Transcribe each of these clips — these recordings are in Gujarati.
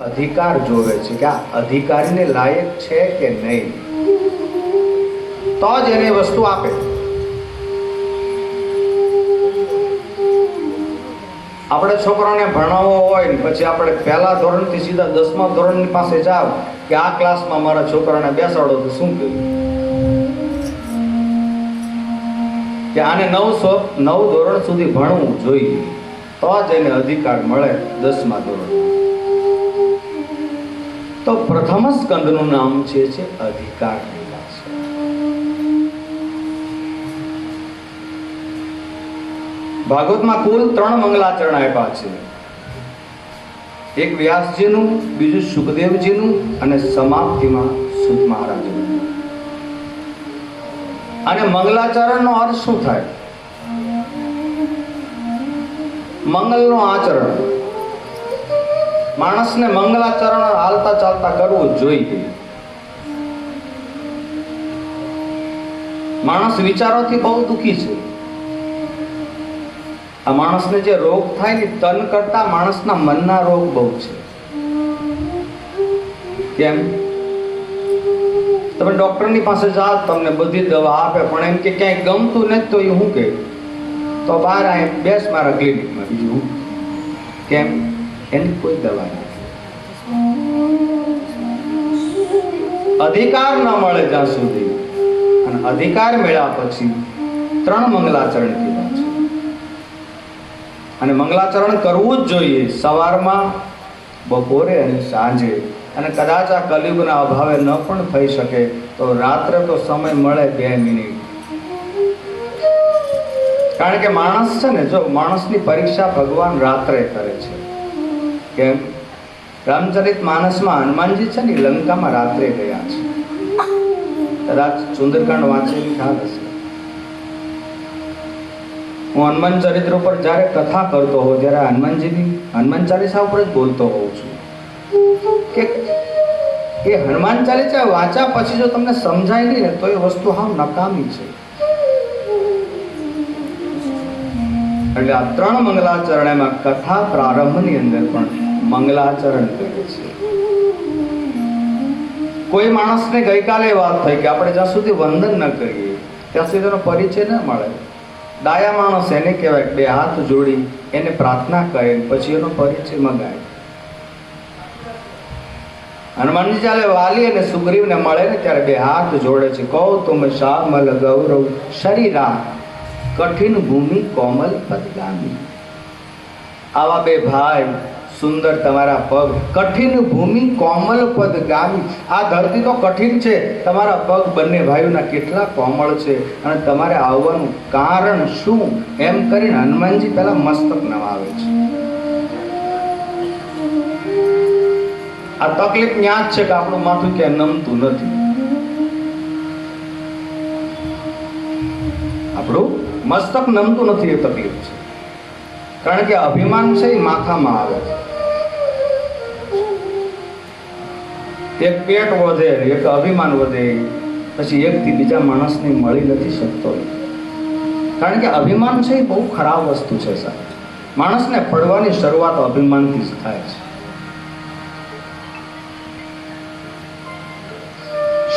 અધિકાર જોવે છે કે આ અધિકારીને લાયક છે કે નહીં? તો જ એને વસ્તુ આપે. આપણે છોકરાને ભણાવવો હોય ને પછી આપણે પહેલા ધોરણથી સીધા દસમા ધોરણની પાસે જાવ કે આ ક્લાસમાં મારા છોકરાને બેસાડો તો શું કહ્યું? કે આને નવ સો નવ ધોરણ સુધી ભણવું જોઈએ. તો જ એને અધિકાર મળે દસમા ધોરણ તો પ્રથમ સ્કંદનું નામ છે છે, અધિકાર વિલાસ ભાગવતમાં કુલ ત્રણ મંગલાચરણ આપ્યા છે. એક વ્યાસજીનું, બીજું સુખદેવજીનું અને સમાપ્તિમાં સુત મહારાજનું. અને મંગલાચરણનો અર્થ શું થાય? મંગલનું આચરણ. માણસને મંગલાચરણ હાલતા ચાલતા કરવું જોઈએ માણસ વિચારોથી બહુ દુખી છે. આ માણસને જે રોગ થાય ને તન કરતા માણસના મનના રોગ બહુ છે. કેમ? તમે ડોક્ટરની પાસે જાઓ, તમને બધી દવા આપે, પણ એમ કે ક્યાંય ગમતું નથી, તો એ હું કે તો બહાર આ બેસ મારા ક્લિનિકમાં, બીજું કેમ? એની કોઈ દવા નથી. અધિકાર ન મળે જ્યાં સુધી. અને અધિકાર મળ્યા પછી ત્રણ મંગલાચરણ કીધા છે. અને મંગલાચરણ કરવું જ જોઈએ. સવારમાં, બપોરે અને સાંજે. અને કદાચ આ કલયુગના અભાવે ન પણ થઈ શકે, તો રાત્રે તો સમય મળે બે મિનિટ. કારણ કે માણસ છે ને, જો માણસની પરીક્ષા ભગવાન રાત્રે કરે છે. કેમ? રામચરિત માનસમાં હનુમાનજી છે ને લંકામાં રાત્રે ગયા છે. કદાચ સુંદરકાંડ વાંચેલી ખ્યાલ હશે. હું હનુમાન ચરિત્ર ઉપર જ્યારે કથા કરતો હોઉં, ત્યારે હનુમાનજીની, હનુમાન ચાલીસા ઉપર જ બોલતો હોઉં છું. કે એ હનુમાન ચાલીસા વાંચ્યા પછી જો તમને સમજાય નહીં ને, તો એ વસ્તુ હાવ નકામી છે. એટલે આ ત્રણ મંગલાચરણ એમાં કથા પ્રારંભની અંદર પણ મંગલાચરણ કરે છે. કોઈ માણસને ગઈકાલે વાત થઈ કે આપણે જ્યાં સુધી વંદન ન કરીએ, ત્યાં સુધી પરિચય ન મળે. ડાયા માણસ એને કહેવાય બે હાથ જોડી, એને પ્રાર્થના કરે પછી એનો પરિચય મગાય. હનુમાનજી જયારે વાલી અને સુગ્રીવને મળે ને ત્યારે બે હાથ જોડે છે, કહો તુમ શ્યામલ ગૌરવ શરીરા કઠિન ભૂમિ કોમલ પદગામી. આવા બે ભાઈ સુંદર તમારા પગ, કઠિન ભૂમિ કોમલ પદગામી. આ ધરતી તો કઠિન છે, તમારા પગ બંને ભાઈઓના કેટલા કોમળ છે અને તમારે આવવાનું કારણ શું? એમ કરીને હનુમાનજી પહેલા મસ્તક નવાવે છે. આ તકલીફ ન્યા જ છે કે આપણું માથું ક્યાંય નમતું નથી. મસ્તક નમતું નથી એ તકલીફ છે. કારણ કે અભિમાન છે એ માથામાં આવે છે. એક પેટ વધે એક અભિમાન વધે, પછી એકથી બીજા માણસને મળી નથી શકતો. કારણ કે અભિમાન છે એ બહુ ખરાબ વસ્તુ છે, સાહેબ. માણસને પડવાની શરૂઆત અભિમાનથી જ થાય છે.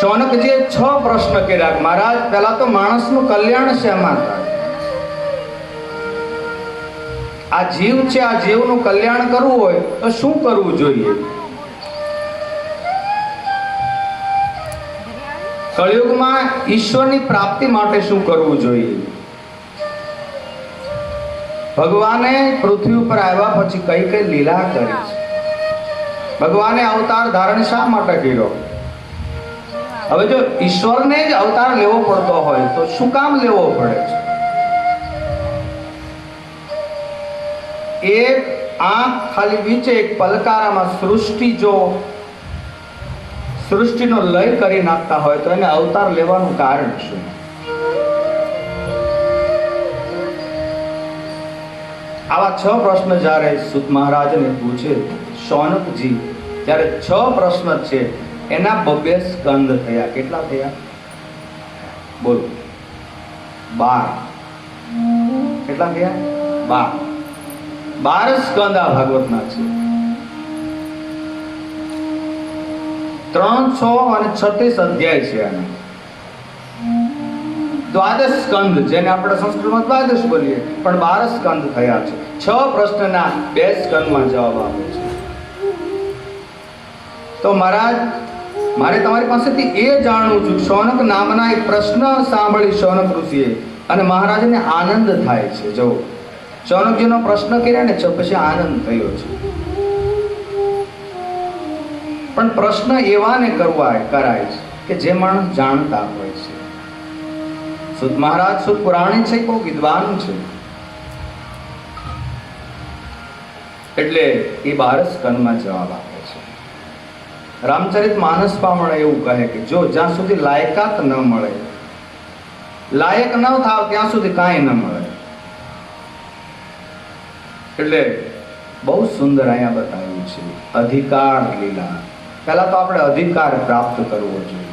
શૌનકજીએ છ પ્રશ્ન કર્યા મહારાજ, પહેલા તો માણસનું કલ્યાણ શેમાં થાય? આ જીવ છે, આ જીવનું કલ્યાણ કરવું હોય તો શું કરવું જોઈએ? કળિયુગમાં ઈશ્વરની પ્રાપ્તિ માટે શું કરવું જોઈએ? ભગવાને પૃથ્વી ઉપર આવ્યા પછી કઈ કઈ લીલા કરી છે? ભગવાને અવતાર ધારણ શા માટે કર્યો? હવે જો ઈશ્વરને જ અવતાર લેવો પડતો હોય તો શું કામ લેવો પડે છે? એક આંખ ખાલી નીચે એક પલકારામાં સૃષ્ટિ જો સૃષ્ટિનો લય કરી નાખતા હોય તો એને અવતાર લેવાનું કારણ શું? આવા છ પ્રશ્ન જ્યારે સુદ મહારાજને પૂછે, શૌનકજી, ત્યારે છ પ્રશ્ન છે, એના બબે સ્કંદ થયા. કેટલા થયા? બોલો. બાર. કેટલા થયા? બાર. બાર સ્કંદ આ ભાગવતના છે. ત્રણ, છ અને છત્રીસ અધ્યાય છે આના. દ્વાદશ સ્કંદ, જેને આપણે સંસ્કૃતમાં દ્વાદશ બોલીએ, પણ બાર સ્કંદ થયા છે. છ પ્રશ્નના બે સ્કંદમાં જવાબ આપે છે. તો મહારાજ, મારે તમારી પાસેથી એ જાણવું છું શૌનક નામના એક પ્રશ્ન સાંભળી શૌનક ઋષિએ, અને મહારાજને આનંદ થાય છે. જો શૌનકજીનો પ્રશ્ન કર્યા ને પછી આનંદ થયો છે. પણ પ્રશ્ન એવાને કરવા કરાય છે કે જે માણસ જાણતા હોય છે. સુદ મહારાજ સુદ પુરાણી છે કોઈ વિદ્વાન છે? એટલે એ બાર સ્કંદમાં જવાબ આપે છે. રામચરિત માનસ પામણ એવું કહે કે જો જ્યાં સુધી લાયકાત ન મળે, લાયક ન થાવ ત્યાં સુધી કાંઈ ન મળે. એટલે બહુ સુંદર અહીંયા બતાવ્યું છે. અધિકાર લીલા. પહેલાં તો આપણે અધિકાર પ્રાપ્ત કરવો જોઈએ.